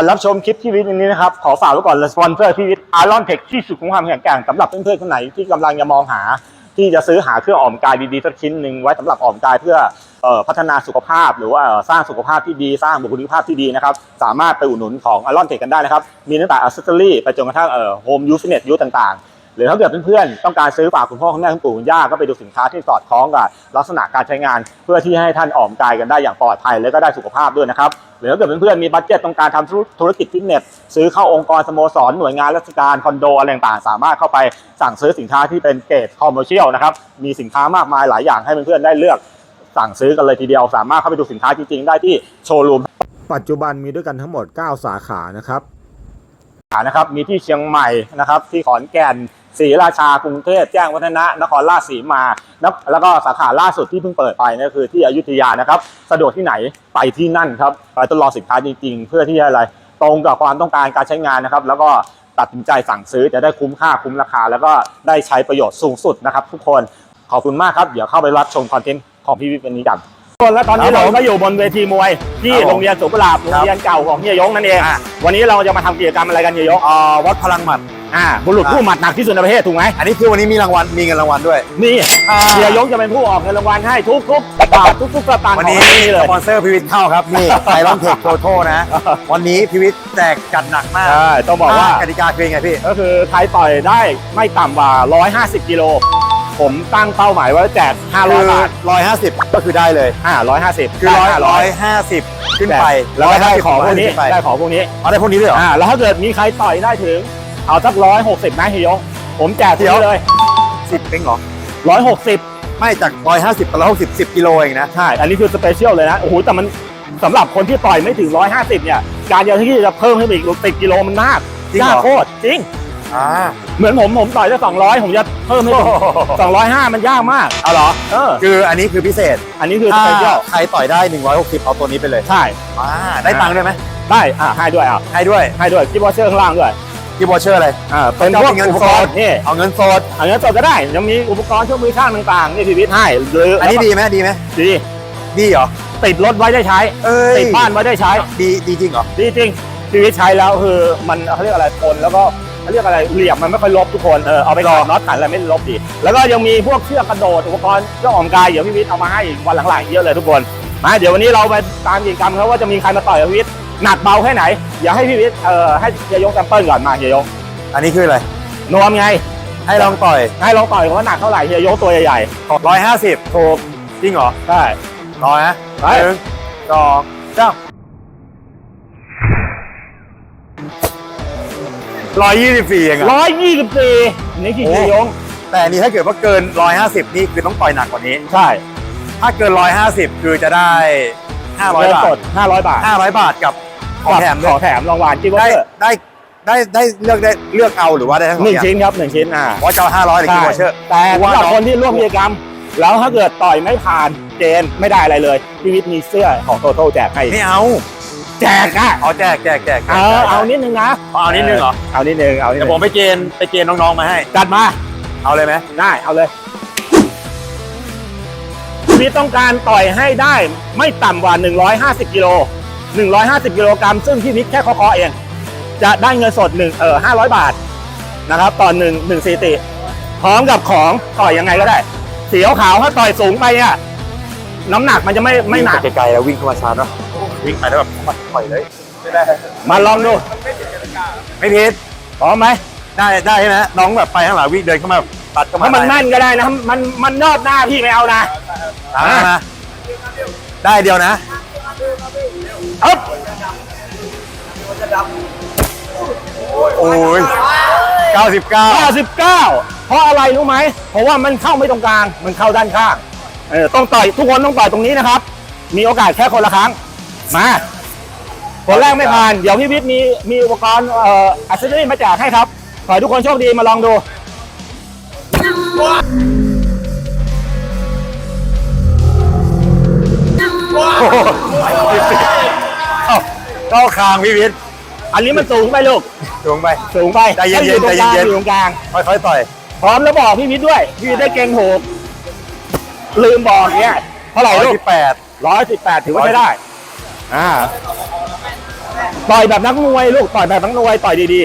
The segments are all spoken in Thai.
่อนรับชมคลิปที่วิทย์นี้นะครับ ขอฝากไว้ก่อนเลสปอนเซอร์พี่วิทย์อารอนเทคที่สุดของความแข็งแกร่งสำหรับเพื่อนๆคนไหนที่กำลังจะมองหา ที่จะซื้อหาเครื่องออกกำลังกายดีๆสักชิ้นหนึ่งไว้สำหรับออกกำลังกายเพื่อพัฒนาสุขภาพ หรือว่าสร้างสุขภาพที่ดีสร้างบุคลิกภาพที่ดีนะครับ สามารถไปอุดหนุนของอารอนเทคกันได้นะครับ มีตั้งแต่อัซเซอรี่ไปจนกระทั่งโฮมยูสเน็ตยูต่างๆ รือถ้าเกิดเพื่อนๆต้องการซื้อฝากคุณพ่อคุณแม่คุณปู่คุณย่าก็ไปดูสินค้าที่สอดคล้องกับลักษณะการใช้งาน เพื่อที่ให้ท่านออกกำลังกายกันได้อย่างปลอดภัย และก็ได้สุขภาพด้วยนะครับหรือถ้าเกิดเพื่อนๆมีบัตเจ็ตต้องการทำธุรธุรกิจฟิตเนสซื้อเข้าองค์กรสโมสรหน่วยงานราชการคอนโดอะไรต่างๆสามารถเข้าไปสั่งซื้อสินค้าที่เป็นเกรดคอมเมอร์เชียลนะครับมีสินค้ามากมายหลายอย่างให้เพื่อนๆได้เลือกสั่งซื้อกันเลยทีเดียว สามารถเข้าไปดูสินค้าจริงๆ ได้ที่โชว์รูมปัจจุบันมีด้วยกันทั้งหมด 9 สาขานะครับนะครับมีที่เชียงใหม่นะครับที่ขอนแก่น ศรีราชากรุงเทพแจ้งวัฒนะนครราชสีมานะแล้วก็สาขาล่าสุดที่เพิ่งเปิดไปนั่นคือที่อยุธยานะครับ สะดวกที่ไหนไปที่นั่นครับไปทดลองสินค้าจริงๆ เพื่อที่จะอะไรตรงกับความต้องการการใช้งานนะครับ แล้วก็ตัดสินใจสั่งซื้อจะได้คุ้มค่าคุ้มราคา แล้วก็ได้ใช้ประโยชน์สูงสุดนะครับ ทุกคนขอบคุณมากครับ เดี๋ยวเข้าไปรับชมคอนเทนต์ของพี่วิทย์วันนี้กันทุกคนและตอนนี้ครับเราผมก็อยู่บนเวทีมวย ที่ครับผมโรงเรียนสุขลาบโรงเรียนเก่าของเฮียยงนั่นเองอะวันนี้เราจะมาทำกิจกรรมอะไรกันเฮียยงเอ่อวัดพลังหมัด อ่าบุรุษอ่าผู้หมัดหนักที่สุดในประเทศถูกไหมอันนี้คือวันนี้มีรางวัลมีเงินรางวัลด้วย นี่อ่าเฮียยงจะเป็นผู้ออกเงินรางวัลให้ทุกทุกๆบาททุกทุกๆสตางค์วันของนี้ที่นี่เลสย ปอนเซอร์พีวิทเข้าครับ นี่ไอรอนเทคโทโทนะ วันนี้พีวิทแจกจัดหนักมากใช่ต้องบอกว่า กติกาคือยังไงพี่ ก็คือใครต่อยได้ไม่ต่ำกว่า 150 กิโล ผมตั้งเป้าหมายไว้แจกคือ500บาทร้อยห้าสิบก็คือได้เลย อ่า150คือร้อยได้ร้อย500ห้าสิบขึ้นไปแล้วก็ได้150ของพวกนี้ขึ้ไปได้ของพวกนี้ เอาได้พวกนี้ด้วยเหรอ อ่า แล้วถ้าเกิดมีใครต่อยได้ถึง เอาสัก160นะเฮียยงผมแจกทีเดี๋ยวเลยสิบเองเหรอ160ไม่จากร้อยห้าสิบร้อยหกสิบสิบกิโลเองนะ ใช่ อันนี้คือสเปเชียลเลยนะ โอ้โห แต่มันสำหรับคนที่ต่อยไม่ถึง150เนี่ย การจะที่จะเพิ่มขึ้นไปอีกติดกิโลมันมากจริงเหรอยากโคตร จริง อ่า เหมือนผมผมต่อยได้200ผมจะเพิ่มให้ถึง205มันยากมาก เอาเหรอ เออ คืออันนี้คือพิเศษ อันนี้คือสถ้าเปเชียล ใครต่อยได้160เอาตัวนี้ไปเลย ใช่อ่าได้ตังค์ด้วยไหมได้ อ่าให้ด้วยอะให้ด้วย ให้ด้วยกิฟต์วอเชอร์ข้างล่างด้วย ที่บอเชอร์อะไรอ่าเป็นพเจ้าวกเป็นเงินอุปสกดรณ์นี่เอาเงินสดอันนี้สดก็ได้ยังมีอุปกรณ์เครื่องมือช่างต่างๆนี่พีวิทย์ให้หรืออันนี้ดีไหมดีไหมดีดีเหรอติดรถไว้ได้ใช้เอ้ยติดบ้านไว้ได้ใช้ ดีดีจริงเหรอดีจริงชีวิตใช้แล้วคือมันเขาเรียกอะไรทนแล้วก็เขาเรียกอะไรเหลี่ยมมันไม่ค่อยลบทุกคนเออเอาไปกรอบน็อตขันอะไรไม่ลบดี แล้วก็ยังมีพวกเชือกกระโดดอุปกรณ์เครื่องออกกำลังกายเดี๋ยวพี่วิทย์เอามาให้วันหลังๆเยอะเลยทุกคนมาเดี๋ยววันนี้เราไปตามกิจกรรมครับว่าจะมีใครมาต่อยกับพี่วิทย์ หนักเบาแค่ไหน อย่าให้พี่วิทย์เอ่อให้เฮียยงแซมเปิลก่อนมาเฮียยงอันนี้คืออะไร นวมไง ให้ลองต่อย ให้ลองต่อยว่าหนักเท่าไหร่เฮียยงตัวใหญ่150ถูกจริงเหรอใช่รอนะไป หนึ่งสองสามร้อยยี่สิบสี่เองอะร้อยยี่สิบสี่นี่คือโอ้เฮียยงแต่อันนี้ถ้าเกิดว่าเกิน150นี่คือต้องต่อยหนักกว่านี้ ใช่ถ้าเกิน150คือจะได้500เงินบาสทด500บาท500บาทกับ ของแถมขด้วอยแถมรางวัลกิฟต์วอได้เชอร์ได้ได้ได้เลือกได้เลือกเอาหรือว่าได้ทั้งสหองนึ่งอย่างชิ้นครับหนึ่งชิ้นอ่าว่าจะเอา500หรือกินวอเชอร์ แต่ว่าสำหรับน้องคนที่ร่วมกิจกรรม แล้วถ้าเกิดต่อยไม่ผ่านเกณฑ์ไม่ได้อะไรเลยพี่วิทย์มีเสื้อของโตโต้แจกให้ไม่เอาแจกอะเอาแจกแจกแจกแจกเอาได้เอานิดนึงนะเอานิดนึงเหรอเอานิดนึงเอานิดเดี๋ยนึวงผมไปเกณฑ์ไปเกณฑ์น้องๆมาให้ จัดมา เอาเลยไหมได้เอาเลยพี่วิทย์ต้องการต่อยให้ได้ไม่ต่ำกว่า 150 กิโล 150 กิโลกรัมซึ่งพี่วิทย์แค่เคาะๆเอง จะได้เงินสดหนึ่งเออ500 บาทนะครับต่อหนึ่งหนึ่งซีติพร้อมกับของต่อยยังไงก็ได้สีขาวๆถ้าต่อยสูงไปเนี่ยน้ำหนักมันจะไม่ไม่หนักวิ่งปไกลๆแล้ววิ่งเข้ามาชาร์จเนาะวิ่งไปแล้วแบบมาต่อยเลยไม่ได้มาลองดูไม่ผิดพร้อมไหมได้ได้ใช่ไหมน้องแบบไปข้างหลังวิ่งเดินเข้ามาตัดเข้ามาถ้ามันแม่นก็ได้นะมันมันนอดหน้าพี่ไม่เอานะตามมาได้เดียวนะเอ๊บโอ้ย99 99 เพราะอะไรรู้ไหม เพราะว่ามันเข้าไม่ตรงกลาง มันเข้าด้านข้าง เออ ต้องต่อยทุกคนต้องต่อยตรงนี้นะครับ มีโอกาสแค่คนละครั้ง มา คนแรกไม่ผ่าน เดี๋ยวพี่วิทย์มีมีอุปกรณ์เอ่ออัศจรรย์มาแจกให้ครับ ขอให้ทุกคนโชคดีมาลองดู เข้าคางพี่วิทย์อันนี้มันสูงไปลูกลงไป สูงไปใจเย็นๆให้อตรงกลางใจเย็นๆ อยู่ตรงกลาง ค่อยๆต่อย พร้อมแล้วบอกพี่วิทย์ด้วย พี่วิทย์ได้เก่งโหกลืมบอกเนี่ยเท่าไหร่ร้อยลูกที่แปดร้อยสิบแปดถือว่าใช้ได้ อ่า ต่อยแบบนักมวยลูกต่อยแบบนักมวยต่อยดี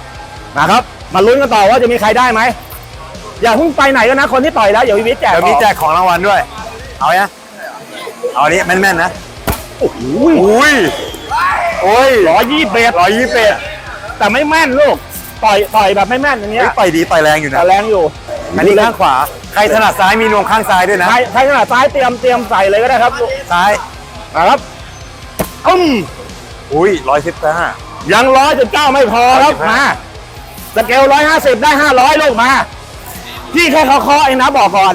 ๆนะครับ มาลุ้นกันต่อว่าจะมีใครได้ไหมอย่าเพิ่งไปไหนกันนะคนที่ต่อยแล้วเดี๋ยวพี่วิทย์แจกเดี๋ยวมีของแจกของรางวัลด้วย เอาเนี่ยเอาอันนี้แม่นๆนะ โอ้โหอุ้ย โอ้ยร้อยยี่สิบเอ็ดร้อยยี่สิบเอ็ดแต่ไม่แม่นลูก ต่อยต่อยแบบไม่แม่นอย่างเงี้ยต่อยดีต่อยแรงอยู่นะแต่แรงอยู่อันนี้ข้างขวา ใครถนัดซ้ายมีนวมข้างซ้ายด้วยนะ ใครใครขนาดซ้ายเตรียมเตรียมใส่เลยก็ได้ครับซ้ายนะครับอืมอุ้ยร้อยสิบห้ายังร้อยจุดเก้าไม่พอครับ115มาสเกลร้อยห้าสิบได้ห้าร้อยลูกมาพี่แค่เคาะๆเองนะบอกก่อน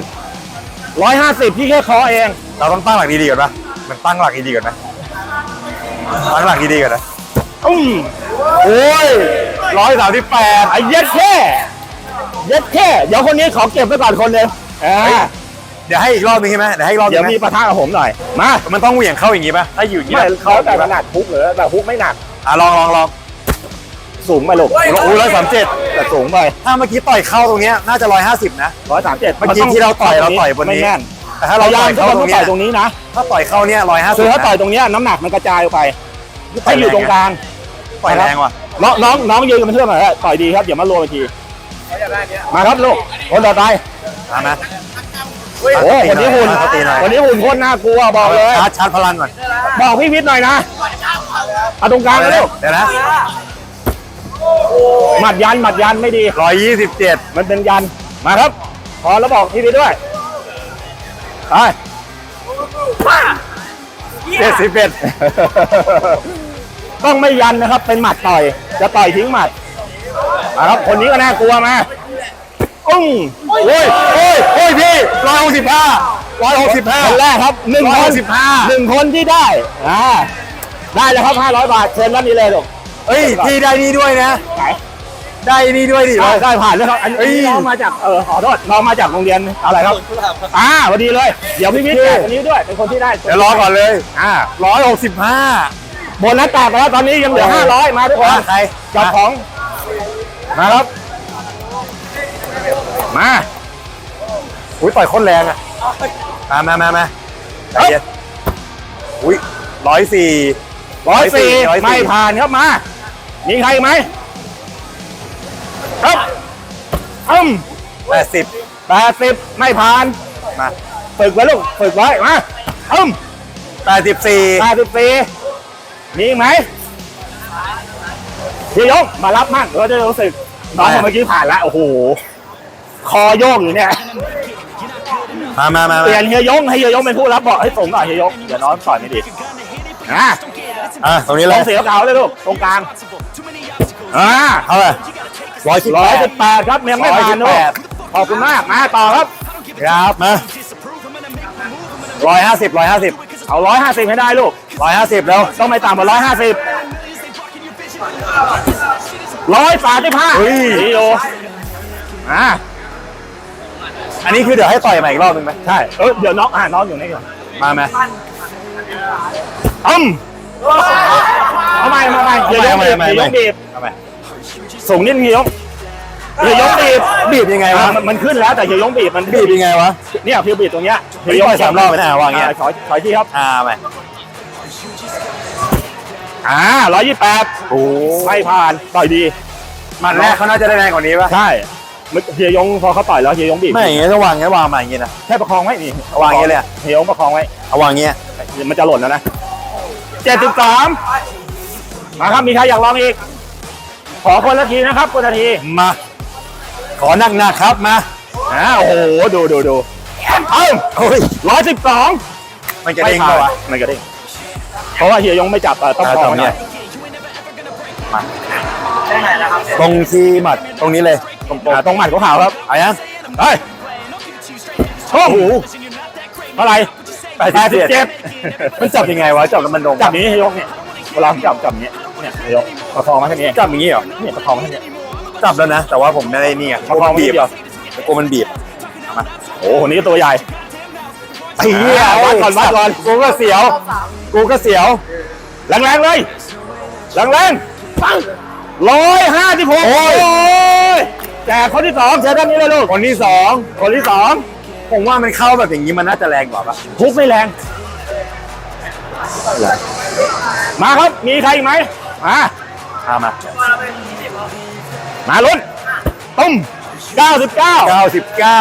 ร้อยห้าสิบพี่แค่เคาะเอง เราต้องตั้งหลักดีๆก่อนปะมันตั้งหลักดีๆก่อนนะ ตั้งหลักดีๆก่อนนะอืมโอ้ยร้อยสามสิบแปดไอ้เย็ดแค่เย็ดแค่เดี๋ยวคนนี้ขอเก็บไว้ก่อนคนเดียวอ่าเดี๋ยวให้อีกรอบนึงใช่ไหมเดี๋ยวให้อีกรอบนึเดี๋ยวงไหมมีปะทะกับผมหน่อย มามันต้องเหวี่ยงเข้าอย่างงี้ปะถ้าอยู่อย่างงี้ไม่แบบเขาแต่ขนาดฮุกหรือแต่ฮุกไม่หนักอะลองลองลองสูงไปลูกโอ้ยร้อยสามเจ็ดแต่สูงไปถ้าเมื่อกี้ต่อยเข้าตรงเนี้ยน่าจะร้อยห้าสิบนะร้อยสามเจ็ดเมื่อกี้ที่เราต่อยเราต่อยบนนี้ไม่ แน่นแต่ถ้าเราพยายาต่มอยทุกเข้าคนตรต้องงเนี้ต่อยยตรงนี้นะถ้าต่อยเข้าเนี้ยร้อยห้าสิคืบอถ้าต่อยตรงเนี้ยน้ำหนักมันกระจายออกไปให้อยู่ตรงกลางต่อยแรงว่ะน้องน้องน้องยืนกันเป็นเพื่อนหน่อยฮะต่อยดีครับอย่ามารวมอีกทีมาครับลูกคนต่อไปมาไหมโอ้คนนี้หุ่นเขาตีหน่อยคนนี้หุ่นโคตรน่ากลัวบอกเลย ชาร์จชาร์จพลังก่อนบอกพี่วิทย์หน่อยนะเอาตรงกลางนะลูกเดี๋ยวนะหมัดยันหมัดยันไม่ดี ร้อยยี่สิบเจ็ดมันเป็นยันมาครับพอแล้วบอกพี่วิทย์ด้วย ไปเจ็ดสิบเอ็ดต้องไม่ยันนะครับ เป็นหมัดต่อย จะต่อยทิ้งหมัดมาครับคนนี้ก็น่ากลัวมาอุ้งโอ้ยโอ้ยโอ้ยพี่ร้อยหกสิบห้าร้อยหกสิบห้าคนแรกครับหนึ่งคน165หนึ่งคนที่ได้อ่าได้แล้วครับห้าร้อยบาทเชิญด้านนี้เลยลูกเฮ้ยพี่ได้นี่ด้วยนะไหน ได้นี่ด้วยดิได้ได้ผ่านแล้วครับอันเฮ้ยนี้น้องมาจากเออขอโทษน้องมาจากโรงเรียนอะไรครับอ่าพอดีเลย เดี๋ยวพี่วิทย์แจกคนนี้ด้วยเป็นคนที่ได้เดี๋ยวรอก่อนเลยอ่าร้อยหกสิบห้าโบนัสแตกไปแล้วตอนนี้ยังเหลือห้าร้อยมาทุกคนใครจับของมาครับ มาอุ้ยต่อยโคตรแรงอะมามามามาใจเย็นอุ้ยร้อยสี่ร้อยสี่104ไม่ผ่านครับมามีใครอีกไหม ครับอืมแปดสิบแปดสิบไม่ผ่าน มาฝึกไว้ลูกฝึกไว้มาอืมแปดสิบสี่แปดสิบสี่มีอีกไหมพี่ยกมารับมั่งเราจะรู้สึกน้องคนเมื่อกี้ผ่านแล้วโอ้โห คอโยกอยู่เนี่ยมามามาเปลี่ยนเฮียยงให้เฮียยงเป็นผู้รับบอกให้ส่งหน่อยเฮียยงเดี๋ยวน้องต่อยไม่ดีอะอะตรงนี้ตเลรยงเสียขาวเลยลูกตรงกลางอ่าเอาเลย ร้อยสิบร้แปอยดสิบแปดครับยังไม่ผ่านลูก118ขอบคุณมากมาต่อครับครับมาร้อยห้าสิบร้อยห้าสิบเอาร้อยห้าสิบให้ได้ลูกร้อยห้าสิบแล้วต้องไม่ต่ำกว่าร้อยห้าสิบร้อยสามสิบห้าเฮ้ยดีโออ่าอันนี้คือเดี๋ยวให้ต่อยใหม่อีกรอบหนึ่งไหมใช่เออเดี๋ยวน้องอ่าน้องอยู่นี่ก่อนมาไหมอืมเอาใหม่มาใหม่เดี๋ยวยกบีบเอาใหม่เดี๋ยวยกบีบเอาไหม ส่งนิดเดียวยกเดี๋ยวยกบีบบีบยังไงวะอ่ามันมันขึ้นแล้วแต่เดี๋ยวยกบีบมันบีบยังไงวะเนี่ยคือบีบตรงเนี้ยเฮ้ยปล่อยสามรอบไปนะวางอย่างเงี้ยถอยถอยที่ครับอ่าไหมอ่าร้อยยี่แปดโอ้ไม่ผ่านต่อยดีมันแรกเขาน่าจะได้แรงกว่านี้ป่ะใช่เมื่อเฮียยงพอเขาต่อยแล้วเฮียยงบีบไม่อย่างเงี้ยต้องวางอย่างเงี้ยวางมาอย่างเงี้ยนะแค่ประคองไว้นี่เอาวางอย่างเงี้ยเลยอะเฮียยงประคองไว้เอาวางอย่างเงี้ยมันจะหล่นแล้วนะเจ็ดสิบสามมาครับมีใครอยากลองอีกข อคนละทีนะครับคนละทีมา ขอหนักๆครับมาอ่าโอ้โหดูดูดูเอ้าโอ้ยร้อยสิบสองมันจะเด้งเปล่าวะไม่กระเด้งเพราะว่าเฮียยงไม่จับอะต้องอ่าคองตรงไว้หเนี้น่อยยมาตรงที่หมัดตรงนี้เลยตรงๆตรงหมัดขาวๆครับเอายังเฮ้ยโอ้โหเท่าไหร่แปดสิบเจ็ดมันจับยังไงวะจับแล้วมันลงจับอย่างนี้ให้ยกเนี่ยเวลาจับจับอย่างเนี้ย เนี่ยให้ยกประคองมาแค่นี้จับอย่างงี้เหรอเนี่ยประคองมาแค่นี้จับแล้วนะ แต่ว่าผมไม่ได้นี่ไงประคองบีบีบบเดียวกลัวมันบีบโอ้โหคนนี้ตัวใหญ่ไอ้เหี้ยวัดก่อนวัดก่อนกูก็เสียว กูก็เสียว แรงๆเลยแรงๆปังร้อยห้าสิบหกโอ้ยยแจกคนที่สองเชิญด้านนี้เลยลูกคนที่สองคนที่สองผมว่ามันเข้าแบบอย่างนี้มันน่าจะแรงกว่าปะทุกไม่แรง มาครับ มีใครอีกไหม มามามา มาลุ้นตุ้ม99เก้าสิบเก้า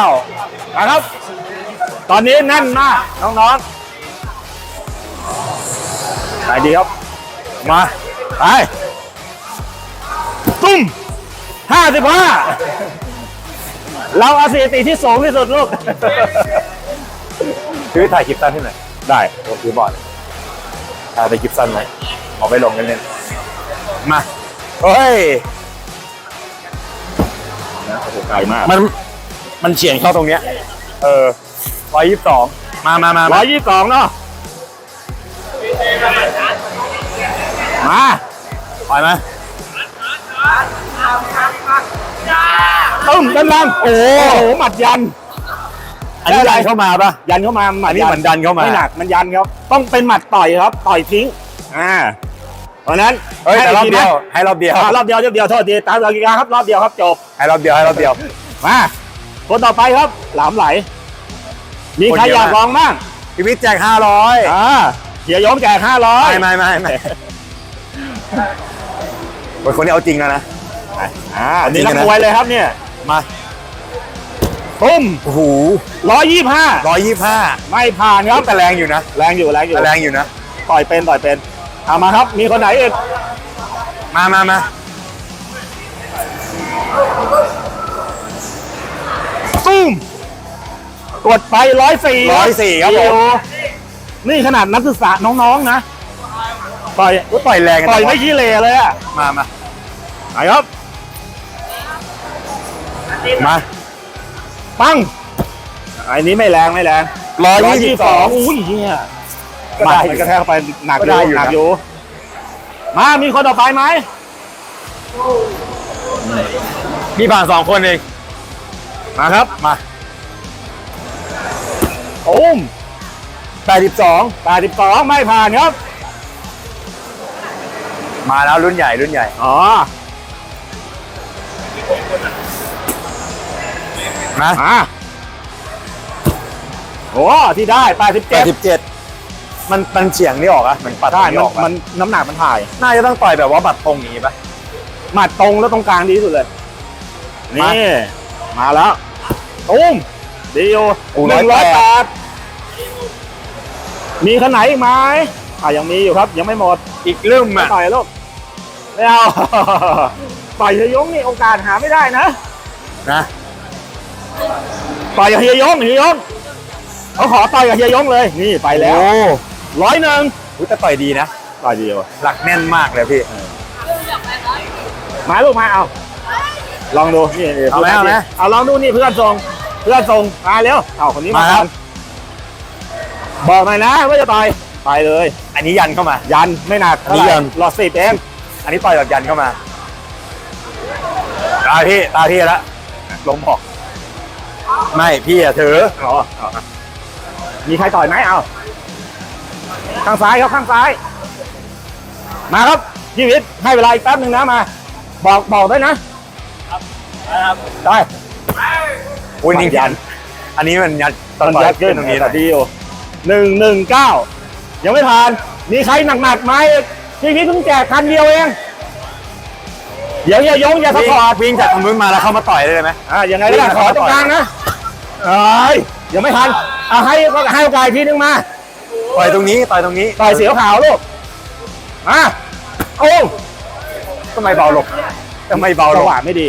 มาครับ ตอนนี้แน่นมาก น้องๆไปดีครับ มาไปตุ้มห้าสิบห้าเราเอาสถิติที่สูงที่สุดลูก คือถ่ายคลิปสั้นที่ไหนได้ลงคือบอร์ดถ่ายไปคลิปสั้นไหมเอาไปลงเล่นๆ มาเฮ้ยโอ้โหไกลมากมันมันเฉียงเข้าตรงเนี้ย เออร้อยยี่สิบสองมามามาร้มาอยยี่สิบสองเนาะมาปล่อยไหมตุ้มดันดันโอ้โหหมัดยัน อันนี้ได้ดันเข้ามาปะยันเข้ามาหมัอัดนนี้เหมือนดันเข้ามา ไม่หนักมันยันครับ ต้องเป็นหมัดต่อยครับ ต่อยทิ้ง อ่า เพราะฉะนั้นเฮ้ยแต่รอบให้กเดียวทีนะให้รอบเดียวอ่ารอบเดียวรอบเดียวโทษทีตามกติกาครับรอบเดียวครับจบให้รอบเดียวให้รอบเดียว มาคนต่อไปครับหลามไหล มีใครคนเดียวอยากนะลองบ้างพี่วิทย์แจกห้าร้อยอ่าเฮียโยมแจกห้าร้อยไม่ไม่ไม่ไม่คนคนนี้เอาจริงแล้วนะอ่านี่จริงนักนะมวยเลยครับเนี่ยมาตุ้มโอ้โหร้อยยี่ห้าร้อยยี่ห้าไม่ผ่านครับแต่แรงอยู่นะ แรงอยู่แรงอยู่แต่แรงอยู่นะ ต่อยเป็นต่อยเป็น เอามาครับ มีคนไหนอีก มามามาตุ้มกดไปร้อยสี่ร้อยสี่ครับผมนี่ขนาดนักศึกษาน้องๆนะต่อยก็ต่อยแรงกันต่อยนะไม่ขี้เหร่เลยอะมามาไหนครับ มา ปังไอ้นี้ไม่แรงไม่แรงร้อยยี่สิบสองอุ้ยเนี่ย ก็ได้กระแทกเข้าไปหนักอยู่หนักอยู่ มามีคนต่อไปไหมพี่ผ่านสองคนเอง มาครับ มาโอ้ม82 82ไม่ผ่านครับ มาแล้วรุ่นใหญ่รุ่นใหญ่ อ๋อ นะมาโอ้ที่ได้87 87 มันมันเฉียงนี่ออกอะมันปัดได้นี่มันออกอะมันน้ำหนักมันถ่าย น่าจะต้องต่อยแบบว่าบัดตรงอย่างนี้ปะหมัดตรงแล้วตรงกลางดีที่สุดเลยมานี่มาแล้วตุ้มดีอยู่โอ้หนึ่งร้อยแป108ดมีขนาดอีกไหมอะยังมีอยู่ครับ ยังไม่หมดอีกเรื่องไม่อะต่อยลูกไม่เอา ต่อยเฮียยงนี่โอกาสหาไม่ได้นะ นะต่อยกับเฮียยงเฮียยงเขาขอต่อยกับเฮียยงเลย นี่ไปแล้ว โอ้ ร้อยหนึ่งอุ๊ยแต่ต่อยดีนะต่อยเดียวหลักแน่นมากเลยพี่มาลูกมาเอา ลองดูนี่นี่เอาไหมเอาไหมเอาลองดูนี่เพื่อนส่งเพื่อนส่งมาเร็วเอาคนนี้มามาครับก่อนบอกหน่อยนะว่าจะต่อยไปเลย อันนี้ยันเข้ามา ยันไม่หนักอันนี้ยันหลอดสิบเองอันนี้ต่อยแบบยันเข้ามาตาพี่ตาพี่ละลงบอกไม่พี่อะถืออ๋อเอาอะมีใครต่อยไหมเอา ข้างซ้ายครับข้างซ้าย มาครับชีวิตให้เวลาอีกแป๊บหนึ่งนะมา บอกบอกด้วยนะได้อุ้ยนี่ยัน อันนี้มันยันตอนมันต่อยยัดขึ้นตรงนี้แต่นะดีอยู่หนึ่งหนึ่งเก้ายังไม่ผ่าน มีใครหนักๆไหมชีวิตเพิ่งแจกคันเดียวเองเดี๋ยวอย่ายงอย่าสวิ่งปอร์ตวิ่งจากตรงนู้นมาแล้วเข้ามาต่อยได้เลยไหมอ่ายังไงก็วิ่ได้งขอเข้ามาตรงกลางนะเอ้ยยังไม่ทันอะให้ให้โอกาสอีกทีนึงมา ต่อยตรงนี้ต่อยตรงนี้ต่อยเสียวขาวลูกมาโอ้ทำไมเบาลงทำไมเบาลจังงหวะไม่ดี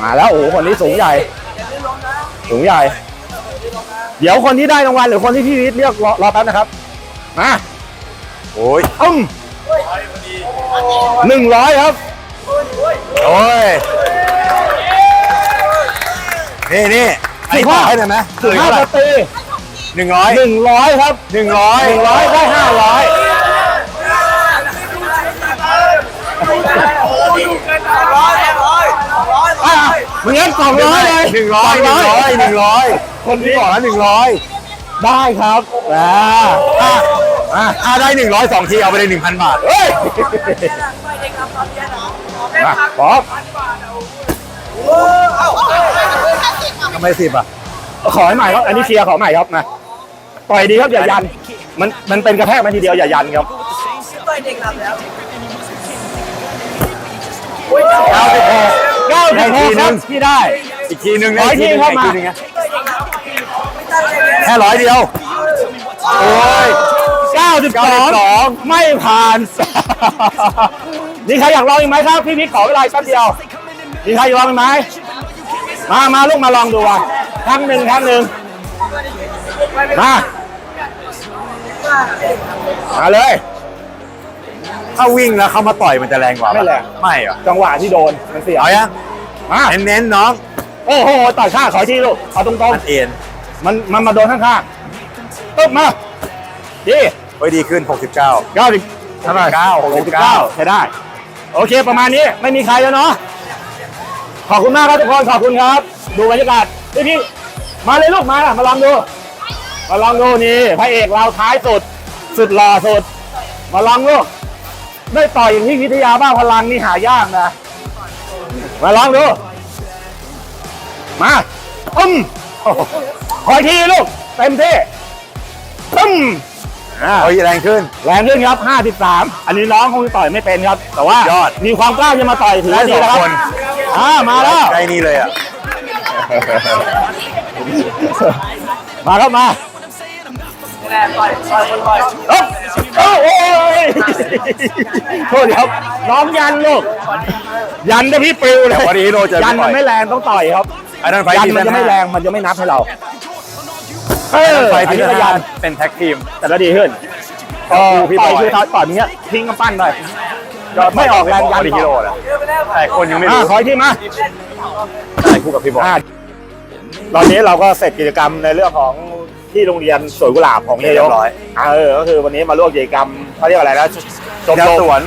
มาแล้วโอ้โหคนนี้สูงใหญ่ สูงใหญ่ เดี๋ยวคนที่ได้รางวัลหรือคนที่พี่วิทย์เรียกรอรอแป๊บนะครับมาโอ้ยอึ้มหนึ่งร้อยครับโอ้ยนี่นี่อันนี้ต่อให้หน่อยไหมสิบห้าปตี หนึ่งร้อยหนึ่งร้อยครับหนึ่งร้อยหนึ่งร้อยได้ห้าร้อยอะมึงงั้นสองร้อยเลยหนึ่งร้อยหนึ่งร้อยหนึ่งร้อยคนนี้บอกแล้วหนึ่งร้อยได้ครับอ่าอะอะอะได้หนึ่งร้อยสองทีเอาไปเลยหนึ่งพันบาทเฮ้ยมาพร้อมทำไมสิบอะขอให้ใหม่ครับ อันนี้เคลียร์ขอใหม่ครับมา ต่อยดีครับอย่ายัน มันมันเป็นกระแทกมาทีเดียวอย่ายันครับต่อยเด็กหลับแล้วเก้าสิบหกเก้าได้สิบหทีกนึครับงที่ได้ อีกทีหนึ่งร้อยทีเข้ามาอีกทีหนึ่งนะต่อยเด็กหลับไม่ตั้งใจเรียนแค่ร้อยเดียว โอ้ยเก้าสิบสองไม่ผ่าน นี่ใครอยากลองอีกไหมครับ พี่พิกขอเวลาอีกแป๊บเดียว มีใครอยากลองอีกไหม มามาลูกมาลองดูว่ะครั้งหนึ่งครั้งหนึ่งมา มาเลย ถ้าวิ่งแล้วเขามาต่อยมันจะแรงกว่าปะไม่แรง ไม่เหรอจังหวะที่โดนมันเสียเอายังมาเน้นๆน้องโอ้โหต่อยข้างขออีกทีลูกเอาตรงมันเอ็นๆมันมันมาโดนข้างๆปึ๊บมาดีเฮ้ยดีขึ้น 69 เก้าสิบเท่าไหร่69หกสิบเก้าใช้ได้ โอเคประมาณนี้ไม่มีใครแล้วเนาะขอบคุณมากครับทุกคนขอบคุณครับ ดูบรรยากาศพี่พี่มาเลยลูกมามาลองดู มาลองดูนี่พระเอกเราท้ายสุด สุดหล่อสุด มาลองดูได้ต่อยอย่างที่วิทยาบ้าพลังนี่หายากนะ มาลองดู มาอึ้มขออีกทีลูก เต็มที่อึ้มอ่าเฮ้ยแรงขึ้น แรงขึ้นครับ 53 อันนี้น้องคงต่อยไม่เป็นครับ แต่ว่ายอดมีความกล้าจะมาต่อยถือว่าดีแล้วครับได้สองคนอ่ามาแล้วใกล้นี่เลยอะ มาครับมา แน่ต่อยต่อยคนต่อยเอ้าเอ้าโอ้ยโทษครับน้องยันลูกยันจะพี่ปลิวเลยวันนี้โดนเจอยันพี่มันต่อยไม่แรงต้องต่อยครับอันนั้นไฟยันทีมันจะไม่แรงมันจะไม่นับให้เราเออันอนั้นไฟอันทีนี้ละก็ยัยันนเป็นแท็กทีมแต่ก็ดีขึ้นก็ก็พี่ต่อยบอยคือต่อยต่อยอย่างเงี้ยทิ้งกำปั้นไปไม่ออกแรงยันดีฮิโร่นะเยอะไปแล้วแต่คนยังไม่อ่ารู้ขออีกทีมาใช่คู่กับพี่บอยอ่าตอนนี้เราก็เสร็จกิจกรรมในเรื่องของ ที่โรงเรียนสวนกุหลาบของเฮียยเรียกบร้อยอ่าเออก็คือวันนี้มาร่วมกิจกรรมเขาเรียกอะไรนะชมนิรทัศมสวน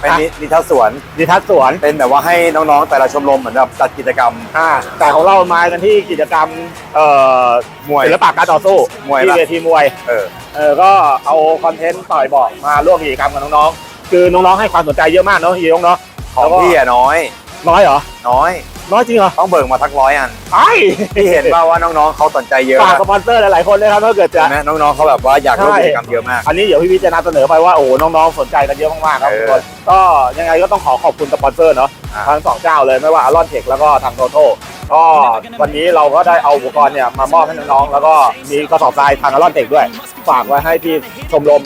เป็นนินิทัศสวนนิทัศน์สวนเป็นแบบว่าให้น้องๆแต่ละชมรมเหมือนแบบจัดกิจกรรม อ่าแต่ของเรามากันที่กิจกรรมเอ่อมวยศิลปะการต่อสู้มวยที่ปะเวทีมวยเออ เออก็เอาคอนเทนต์ต่อยบอกมาร่วมกิจกรรมกับน้องๆคือน้องๆให้ความสนใจเยอะมากเนาะเฮียยกเนาะของแล้วก็พี่อะน้อยน้อยเหรอน้อย น้อยจริงเหรอต้องเบิกมาทักร้อยอันไอ้พี่เห็นป่าว่าน้องๆเขาสนใจเยอะฝากนะสปอนเซอร์หลายๆคนเลยครับถ้าเกิดจะเห็นไหมน้องๆเขาแบบว่าอยากร่วมใช่กิจกรรมเยอะมาก อันนี้เดี๋ยวพี่วิทย์จะนำเสนอไปว่าโอ้โหน้องๆสนใจกันเยอะมากๆครับเอทุอกคนก็ยังไงก็ต้องขอขอบคุณสปอนเซอร์เนาะอ่าทั้งสองเจ้าเลยไม่ว่าอารอนเทคแล้วก็ทางโตโต้ก็วันนี้เราก็ได้เอาอุปกรณ์เนี่ยมามอบให้น้องๆแล้วก็มีกระสอบทรายทางอารอนเทคด้วย ฝากไว้ให้ที่ชมรม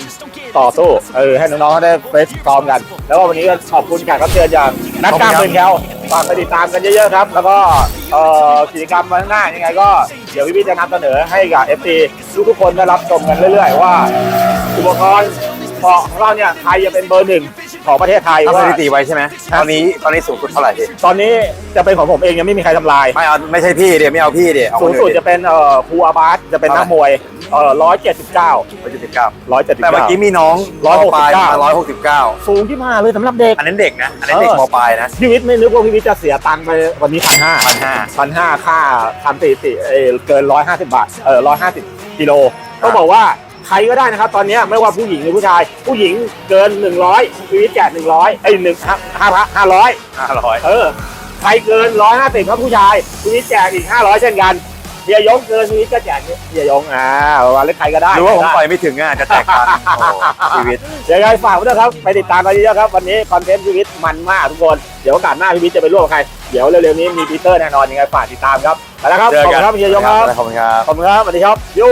ต่อสู้เออให้น้องๆเขาได้เฟสซ้อมกัน แล้วก็วันนี้ก็ขอบคุณแขกรับเชิญอย่างนักกล้ามปืนแคล ฝากไปติดตามกันเยอะๆครับ แล้วก็เอ่อกิจกรรมวันข้างหน้ายังไงก็เดี๋ยวพี่ๆจะนำเสนอให้กับเอฟซีทุกๆคนได้รับชมกันเรื่อย ๆ ว่าอุปกรณ์ของเราเนี่ยไทยจะเป็นเบอร์หนึ่ง ของประเทศไทยทำสว่าถิติไว้ใช่ไหมตอนนี้ตอนนี้สูงสุดเท่าไหร่พี่ตอนนี้จะเป็นของผมเองยังไม่มีใครทำลาย ไม่เอาไม่ใช่พี่เดี๋ยวไม่เอาพี่เดี๋ยวเอาคสูงนสุดอื่น จะเป็นเอ่อครูอาบาสจะเป็นนักมวยเอ่อร้อยเจ็ดสิบเก้าร้อยเจ็ดสิบเก้าร้อยเจ็ดสิบแต่เมื่อเก้า กี้มีน้องร้อยหกสิบเก้าร้อยหกสิบเก้าสูงที่มาเลยสำหรับเด็ก อันนั้นเด็กนะ อันนั้นเด็กเออ มปลายนะพี่วิทย์ไม่นึกว่าพี่วิทย์จะเสียตังค์ไปวันนี้พันห้าพันห้า พันห้าค่าทำสถิติเอ่อเกินร้อยห้าสิบบาทเออร้อยห้าสิบกิโลต้องบอกว่า ใครก็ได้นะครับ ตอนนี้ไม่ว่าผู้หญิงหรือผู้ชาย ผู้หญิงเกินหนึ่งร้อยพี่วิทย์แจกหนึ่งร้อยไอ้หนึ่งห้าห้าห้าร้อยห้าร้อยเออใครเกินร้อยห้าสิบครับผู้ชายพี่วิทย์แจกอีกห้าร้อยเช่นกันเฮียยงเกินพี่วิทย์ก็แจกเฮียยงอ่าประมาณเล่นใครก็ได้หรือว่าผมปล่อยไม่ถึงอะจะแตกกันโอ้โหชีวิตยังไงฝากไว้ด้วยครับไปติดตามกันเยอะๆครับวันนี้คอนเทนต์ชีวิตมันมากทุกคนเดี๋ยวโอกาสหน้าพี่วิทย์จะไปร่วมกับใครเดี๋ยวเร็วๆนี้มีปีเตอร์แน่นอนยังไงฝากติดตามครับไปแล้วครับเจขออบกัคุณนครับเฮียยงครับขอบคุณครับขอบคุณครับสวัสดีครับยู